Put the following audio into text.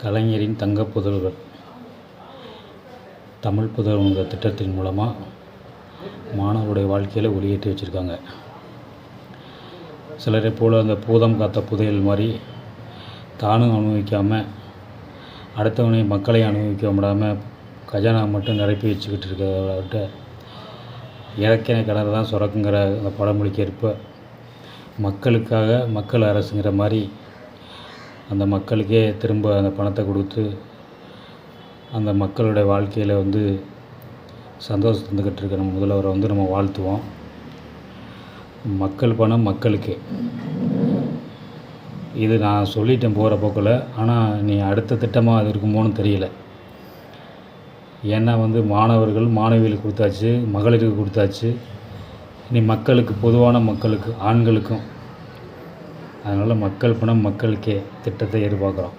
கலைஞரின் தங்க புதல்வர். தமிழ் புதல்வன்கிற திட்டத்தின் மூலமாக மாணவருடைய வாழ்க்கையில் ஒளியேற்றி வச்சுருக்காங்க. சிலரை போல் அந்த பூதம் காத்த புதையல் மாதிரி தானும் அனுபவிக்காமல் அடுத்தவனை மக்களை அனுபவிக்க விடாமல் கஜானா மட்டும் நிரப்பி வச்சுக்கிட்டு இருக்கிறவர்கிட்ட இறக்கின கிணறு தான் சுரக்குங்கிற அந்த பழமொழிக்கு ஏற்ப மக்களுக்காக மக்கள் அரசுங்கிற மாதிரி அந்த மக்களுக்கே திரும்ப அந்த பணத்தை கொடுத்து அந்த மக்களுடைய வாழ்க்கையில் வந்து சந்தோஷம் தந்துக்கிட்டு இருக்கிற நம்ம முதல்வரை வந்து நம்ம வாழ்த்துவோம். மக்கள் பணம் மக்களுக்கே. இது நான் சொல்லிட்டேன் போகிற போக்கில். ஆனால் நீ அடுத்த திட்டமாக அது இருக்குமோன்னு தெரியல. ஏன்னா வந்து மாணவர்கள் மாணவிகளுக்கு கொடுத்தாச்சு மகளிருக்கு கொடுத்தாச்சு. இனி மக்களுக்கு பொதுவான மக்களுக்கு ஆண்களுக்கும் அதனால் மக்கள் பணம் மக்களுக்கே திட்டத்தை எதிர்பார்க்குறோம்.